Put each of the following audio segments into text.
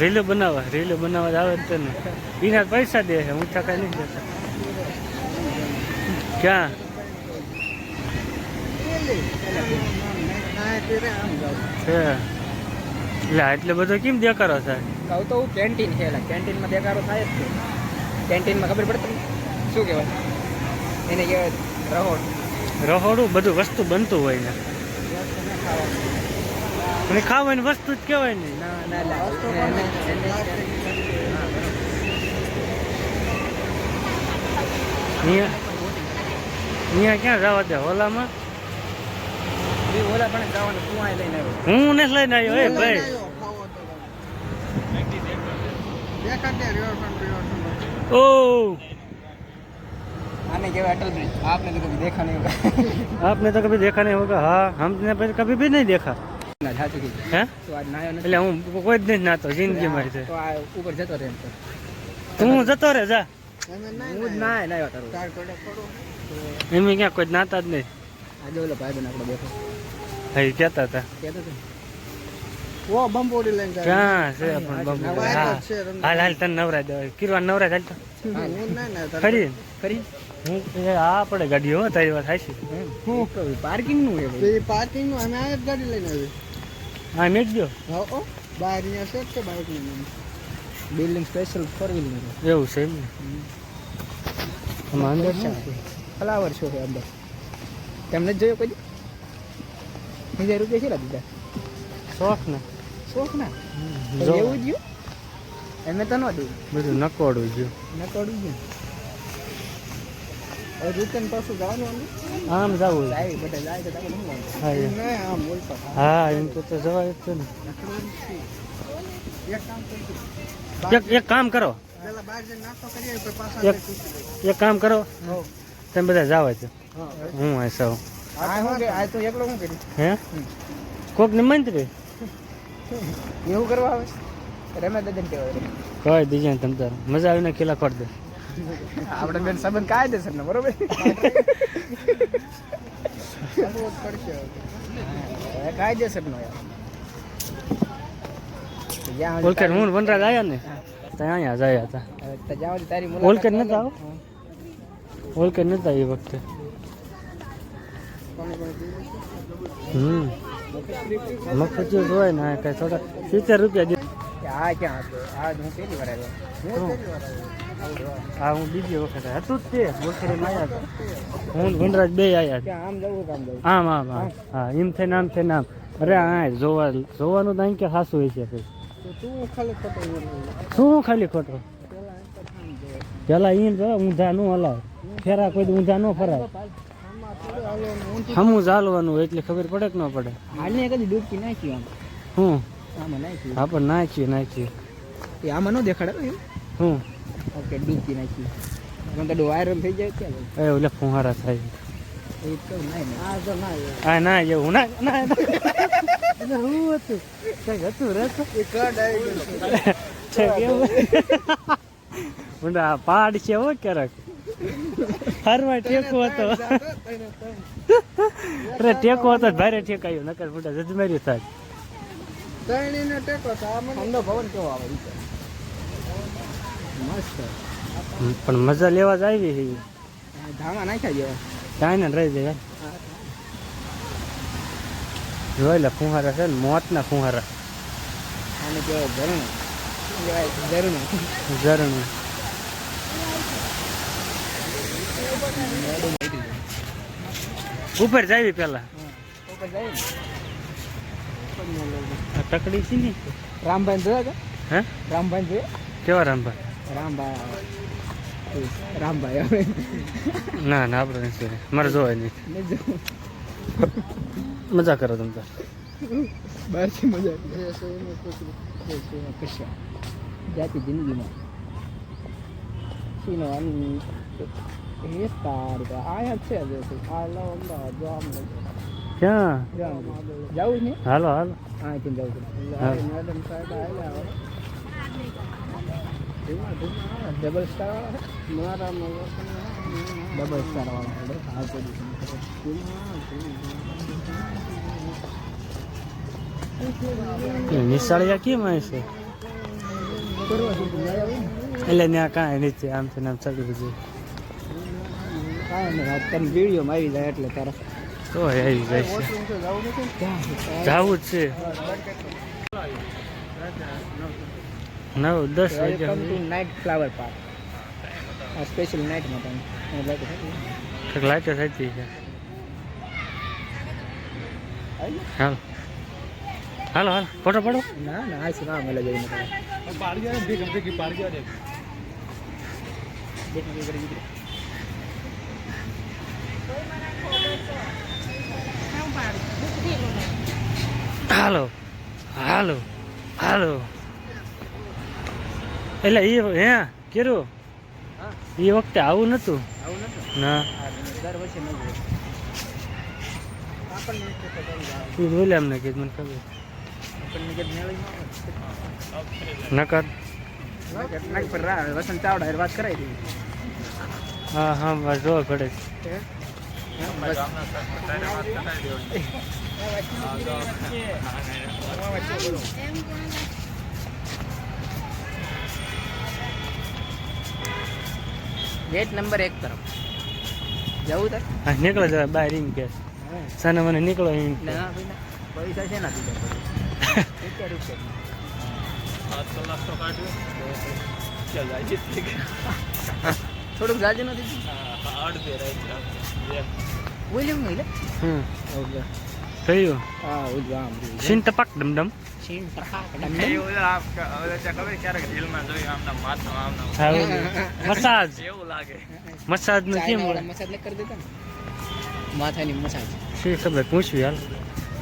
રીલો બનાવવા રીલો બનાવવા આવે તને. એના પૈસા દે છે હું ટકા નહીં દેતા. ક્યાં? એટલે એટલે બધો કેમ દેખારો થાય? કહું તો હું કેન્ટીન છે એટલે કેન્ટીનમાં દેખારો થાય જ છે. કેન્ટીનમાં ખબર પડે તમને? શું કહેવાય? એને કહેવાય રહોડ. રહોડું બધું વસ્તુ બનતું હોય ને. ખાવાની વસ્તુ જ કહેવાય ને અહીંયા ક્યાં જવા દે ઓલામાં હું નથી લઈને આવ્યો એ ભાઈ ઓ आने के अटल ब्रिज आपने तो कभी देखा नहीं होगा आपने तो कभी देखा नहीं होगा हाँ हमने कभी भी नहीं देखा ના જાતી કીધું હે? તો આજ નાયો નથી. એટલે હું કોઈ જ નથી નાતો જિંદગીમાં છે. તો આ ઉપર જતો રહે એમ તો. તું જતો રહે જા. હું જ નાય નાયો તારો. એમ ક્યાં કોઈ નાતા જ નહીં. આજે ઓલો ભાઈ બન આપણો બેઠો. હા એ કહેતા હતા. કહેતો હતો. વો બંબોડી લઈને જાય. ક્યાં છે પણ બાબુ નવરા હા. જ છે રમવા. હાલ હાલ તને નવરાજ દે. કિરવા નવરાજ હાલ તો હા, હું આ આપણે ગાડીઓ હો તારી વાત છે હું પાર્કિંગનું ભાઈ. એ પાર્કિંગનું અમે આ જ ગાડી લઈને આવી. હા મેં જ ગયો. હા ઓ બહાર અહીંયા છે જ તે બિલ્ડિંગ સ્પેશિયલ ફોર વ્હીલર એવું છે એમ આમાં અંદર છે. ફ્લાવર શો છે અંદર. તમને જ જોયો કોઈ હજાર રૂપિયા કેટલા દીધા? શોખ ના. શોખ ના? એવું જ. ગયું? એમે તો ન દઉં બધું નકોડું ગયું. નકોડું ગયું. રિટર્ન પાછું જવાનું આમ જવું જાય બધા જાય તો હા આમ હા એમ તો તો જવાય જ છે ને. એક કામ એક એક કામ કરો. એક કામ કરો. તમે બધા જાવ છો હું આ સૌ હે? કોક ને મંત્રી? એવું કરવા આવે? રમે દદન કહેવાય. કઈ દીજે તમ તાર મજા આવીને ખીલા ખોટ દે. આપણે બેન સંબંધ કાયદેસર ને બરોબર? કાયદેસર નો સુધી હું વનરાજ આવ્યા ને? ત્યાં અહીંયા જાય હતા મુલાકાત નતા આવો? ઓલકેટ નતા એ વખતે? હમ. મફત હોય ને કઈ થોડા સિત્તેર રૂપિયા આ ક્યાં હતો? આ હું પહેલી વાર આવ્યો. હું પહેલી વાર આવ્યો. હા હું બીજી વખત. હતું જ તે. ઓલકેટ આવ્યા હતા. હું વનરાજ બે આવ્યા હતા. આમ જવું કામ જવું. આમ આમ આમ. હા એમ થઈને આમ થઈને આમ. અરે હા જોવા જોવાનું તો અહીં કે સાસુ હોય છે પછી ખાલી ખોટો શું ખાલી ખોટો? પેલા પેલા ઈન જો ઊંધા નો હલાય. ફેરા કોઈ ઊંધા નો ફરાય. હમું ચાલવાનું એટલે ખબર પડે કે ન પડે? હાલને કદી ડૂબકી નાખી આમ. હું? આમાં નાખી. આપણે નાખીએ નાખીએ એ આમાં ન દેખાડે એમ? હું? ઓકે ડૂબકી નાખી. મને તો વાયરલ થઈ જાય છે એ ઓલે ફુહારા થાય. એ જ ના. તો ના. હા ના એવું ના. ના એટલે હું હતું. કંઈક હતું રે તો એ કડ આવી ગયું. છે. કેવું પહાડ છે હો ક્યારેક. હરવા ટેકો હતો. અરે ટેકો હતો ભારે ટેકાયો નકર મોટા જજમેરી થાય. તણીને ટેકો તો આ મને ઠંડો કેવો આવે. મસ્ત. પણ મજા લેવા જ આવી છે ધામા નાખ્યા જેવા કાંઈ ને રહી જાય જોઈ લે ફુહારા છે ને મોતના ફુહારા આને કેવો ઝરણો. ઝરણો. ઝરણું. ઉપર જાવી પેલા. તકડી છે ને. રામભાઈ જોયા હે? રામભાઈ જોયા? કેવા રામભા રામભાઈ રામભાઈ હવે ના ના આપણે નથી. મારે જોવાય નહીં. મજા કરો તમે બહારથી મજા કશા જાતી જિંદગીમાં શીનો આમ એ તારી આયા છે. આ લાવ અમદાવાદ જો આમ ક્યાં જવું ને હાલો હાલો અહીંથી જવું છે મેડમ સાહેબ આવેલા. ડબલ સ્ટાર વાળા ડબલ સ્ટાર વાળા હા તો નિશાળિયા કેમ આવશે. એટલે ત્યાં કાંઈ નીચે આમ છે આમ ચડી બધું કાંઈ નહીં તને વિડીયોમાં આવી જાય એટલે તારા. તો આવી જાય છે. જવું જવું જ છે. નવ દસ welcome to night flower park આ સ્પેશિયલ નાઇટમાં તમે લાઈટ છે. કંઈક છે હાલો. હાલો હાલ. ફોટો પડો. ના ના આ શું ના મળે જઈને તમે. હાલો. હાલો. હાલો. એટલે એ હે કેરું એ વખતે આવું નતું? ના. તું બોલે એમને કીધું મને ખબર. કે. નકર. વસંત ચાવડા વાત કરાવી હા હા બસ જોવા પડે. ગેટ નંબર એક તરફ. જવું તાર હા નીકળો જરા બહાર એમ કે. સાને મને નીકળો એમ ના ભાઈ ના. પૈસા છે ના દીધા રૂપિયા રૂપિયા. થોડુંક જાજુ નથી બોલ્યું હું એટલે હમ. ઓકે થયું હા ઉજવા આમ સીન ટપક ડમડમ સીન ટકા હા મસાજ મસાજનું કેમ હોય? મસાજ ને કરી દેતા ને માથાની મસાજ શી ખબર પૂછવી હાલ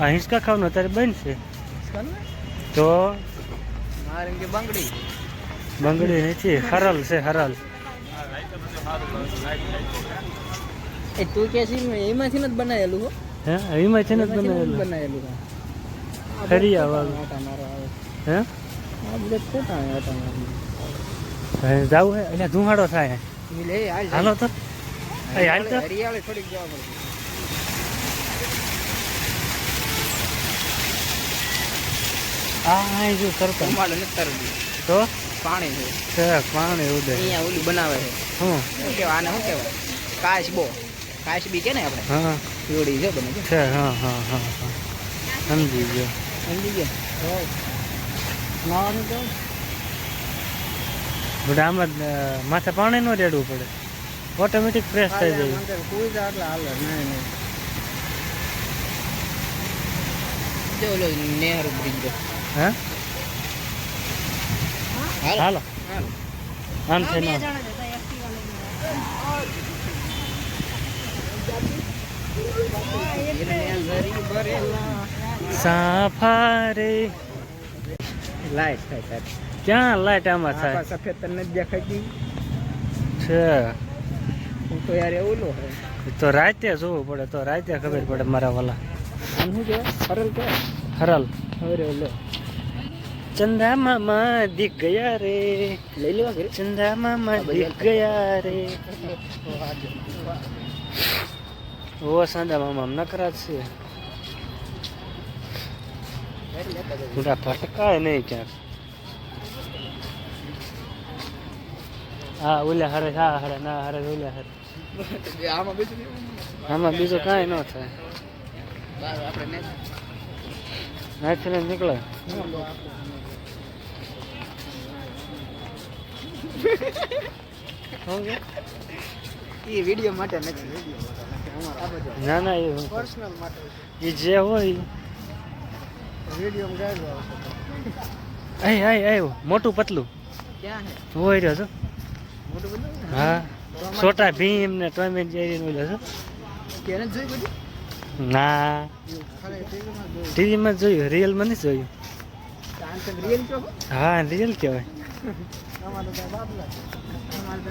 આ હિંચકા ખાવાનું અત્યારે બનશે તો મારે એમ કે બંગડી બંગડી નથી હરલ છે હરલ એ તું કે છે ને એમાંથી નથી બનાવેલું હો હે એમાં છે ને જ એમાંથી નથી બનાવેલું બનાવેલું ખરીયા વાળું. હે? જાવું હે? એટલે ધુમાડો થાય હાલ તો. હાલ તો. હરિયાળી થોડીક જોવા મળે આ જો નથી તો? પાણી છે. પાણી ઉડે અહીંયા ઓલું બનાવે છે. શું કહેવાય આને શું કહેવાય? કાચબો કાચબી કે ને આપણે? હા. જોડી છે બને છે હા હા હા હા. સમજી ગયો. સમજી ગયા નાવાનું તો બધા આમાં માથે પાણી ન રેડવું પડે. ઓટોમેટિક ફ્રેશ થઈ જાય. કોઈ જ હાલે નહીં નહીં. જો ઓલો નહેરુ બ્રિજ જો હે? હાલો. આમ છે ના. ભરેલા. સાફારે લાઈટ થાય સાહેબ ક્યાં લાઈટ આમાં થાય સફેદ તને દેખાતી છે હું તો યાર એવું લો તો રાતે જોવું પડે તો રાતે ખબર પડે મારા વાલા આમ શું કહેવાય હરલ કહેવાય હરલ હવે લો ચંદા મામા દીક ગયા રે લઈ લેવા ઘરે ચંદા મામા દીક ગયા રે ઓ સાંદા મામા નકરા છે મોટા ફટકાય નહીં ક્યાંક હા ઓલા હરે હા હરે ના હરે ઓલા હરે આમાં બીજું નહીં. આમાં બીજું કાંઈ ન થાય બહાર આપણે ને નાખીને નીકળે શું કે? એ વીડિયો માટે નથી વીડિયો માટે નથી અમારા આ બધું ના ના એ પર્સનલ માટે એ જે હોય એ આય આય મોટું પતલું. હોય રહ્યો છો? હા? છોટા ભીમ ને ટોમ એન્ડ જેરી નું છો. બધું? ના. ટીવીમાં જોયું જોયું રિયલમાં નથી જોયું. હા રિયલ કહેવાય. અમારે તો બાબલા અમારે તો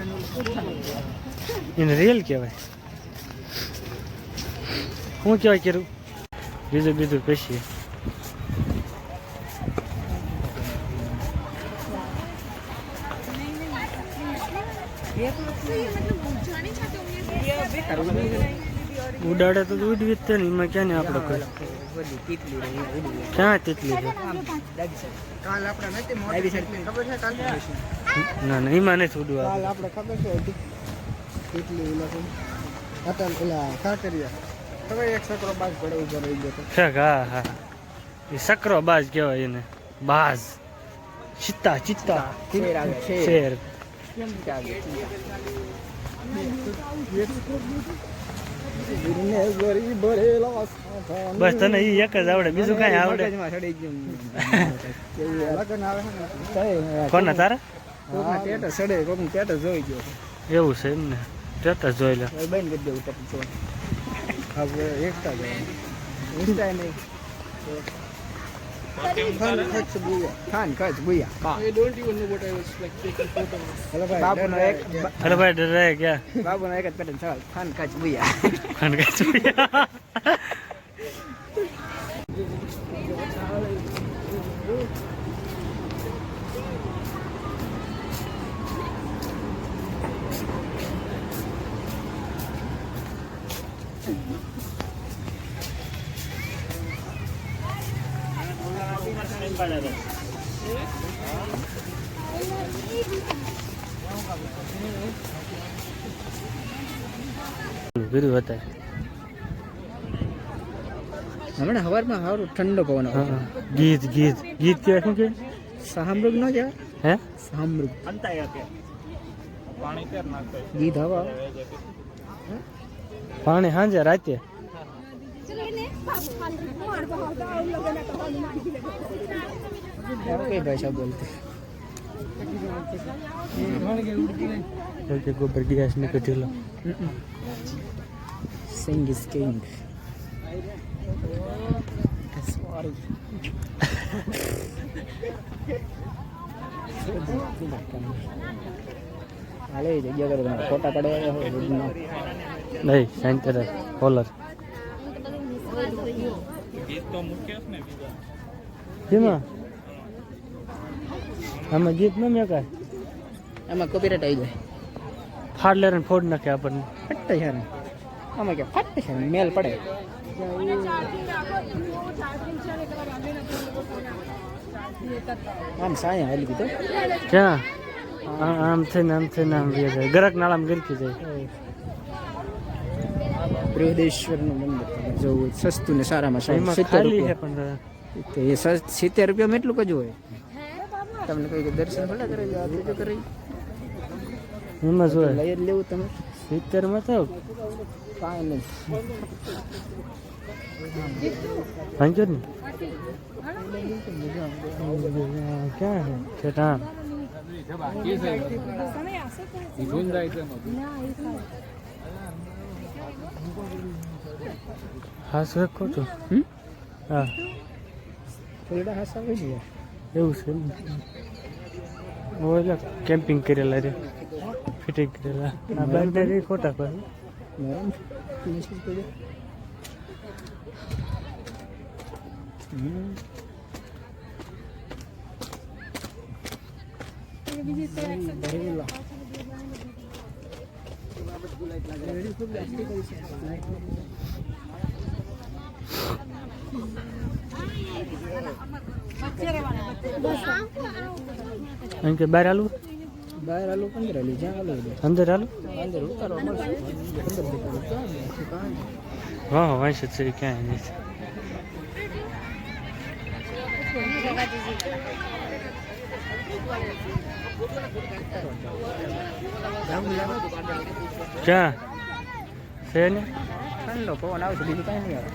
એનું રિયલ કહેવાય. શું કહેવાય કર્યું બીજું બીજું પછી ઉડાડે તો દૂધ જ તે ને એમાં ક્યાં ને આપણે. ક્યાં તેટલી છે? ના ના, એમાં નથી ઉડવા. કાલ આપણે ખબર બાજ પડે હા હા. એ સકરો બાજ કહેવાય એને. બાજ. ચિત્તા ચિત્તા. શેર. આવે, શેર. શેર કેમ કે આવે? વીરને ગરી ભરેલા સાંઠા બસ તને ઈ એક જ આવડે બીજું કાંઈ આવડે મગજમાં ચડી ગયું. લગન આવે છે ને થાય, કોને તારે કોકના ટેટા સડે, કોકનું ટેટા જોઈ ગયો. એવું છે એમ ને ટેટસ જોઈ લે હવે બંધ કરી દેવું ટેટા જોવાનું. આપણે એકતા જવાનું Insta એ નહીં. ખાન ખર્ચ બુયા ખાન, કચ્છ, ભૂયા. બા. I don't even know what I was like taking photo of. Hello, bhai. બાપુનો એક જ પેટર્ન સવાલ ખાન કચ્છ ભૂયા ખાન કાચ ભૂયા. કીધું હતા હમણાં હવારમાં સારું ઠંડો પવન હા હા. ગીત ગીત ગીત કહેવાય શું કે સામૃગ ન કહેવાય? હે? સામૃગ ગીત હવા. પાણી સાંજે રાતે? કઈ ભાષા બોલતી બોલતે ગોબર ગેસ ને કઢેલો સિંગ ઇઝ કિંગ સોરી હાલે એ જગ્યા કરો તમારે ફોટા પાડવા હોય રોડના. નહીં સેન્ટર કોલર કેમાં આમાં ગીત ન મેં કાંઈ એમાં કોપીરાઇટ આવી જાય. ફાડ લે ફોડ નાખે આપણને. ફટ છે ને. આમાં કે ફટ છે મેલ પડે. આમ સાયા હાલી કીધું ક્યાં? આમ થઈને આમ થઈને આમ જાય ગરક નાળામાં ગરકી જાય. બૃહદેશ્વરનું મંદિર તમે જોવું સસ્તું ને સારામાં સારું. સિત્તેર રૂપિયા. તો એ સિત્તેર રૂપિયામાં એટલું જ હોય. તમને કોઈ કે દર્શન ભલે કરે આ બીજું કરે એમાં જો લઈ જ લેવું તમે. સિત્તેરમાં તો કાંઈ નહીં. વાંચો ને? ક્યાં છે? ઠેઠ હા શું ખોટું હા. ફૂલડા હાસ આવે છે એવું છે ઓલા કેમ્પિંગ કરેલા રે ફિટિંગ કરેલા. આ એ ખોટા પર. નરમ મેસેજ કરી હમ ભરેલા. એમ કે બહાર આલું? બહાર આલુ પંદર આલુ જ્યાં આલુ અંદર આલું? અંદર ઉતારવા. હા હા વાંચ છે ક્યાંય નહીં ક્યાં? છે ને ઠંડો પવન આવશે બીજું કાંઈ નહીં આવે.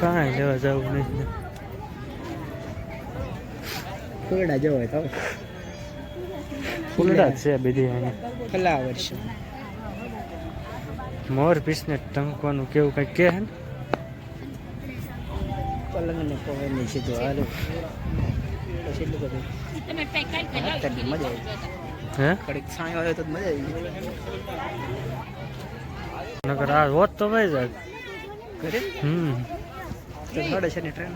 કાંઈ લેવા જવું નહીં ફૂલડા જેવો હોય તો ફૂલડા જ છે બધી અહીંયા ફ્લાવર છે. મોર પીસને ટંકવાનું કેવું કંઈક ને? પલંગ ને પવનની સીધું હાલો. પછી એટલું બધું. મજા આવી. હે? કડીક સાંય આવે તો મજા આવી. નકર આ હોત તો ભાઈ ઘરે? હમ. સાડા છ ની ટ્રેન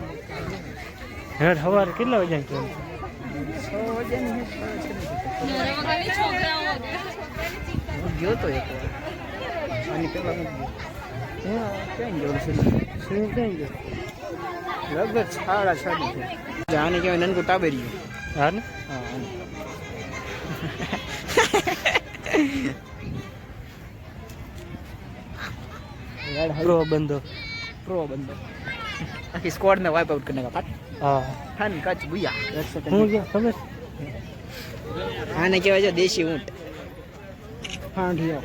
હેડ સવારે કેટલા વાગ્યા ટ્રેન ગયો તો એક આની ગયો. ક્યાં ગયો શું ક્યાં ગયો? લગભગ સાડા છ ની આને કહેવાય નનકું ટાબેરી હા ને? હા પ્રો બંધો પ્રો બંદો આખી સ્કોડ ને વાઇપ આઉટ કરી નાખા. પાટ હા. ફન કચ બુયા હું ગયો ખબર આને કહેવાય છે દેશી ઊંટ. હાંડિયો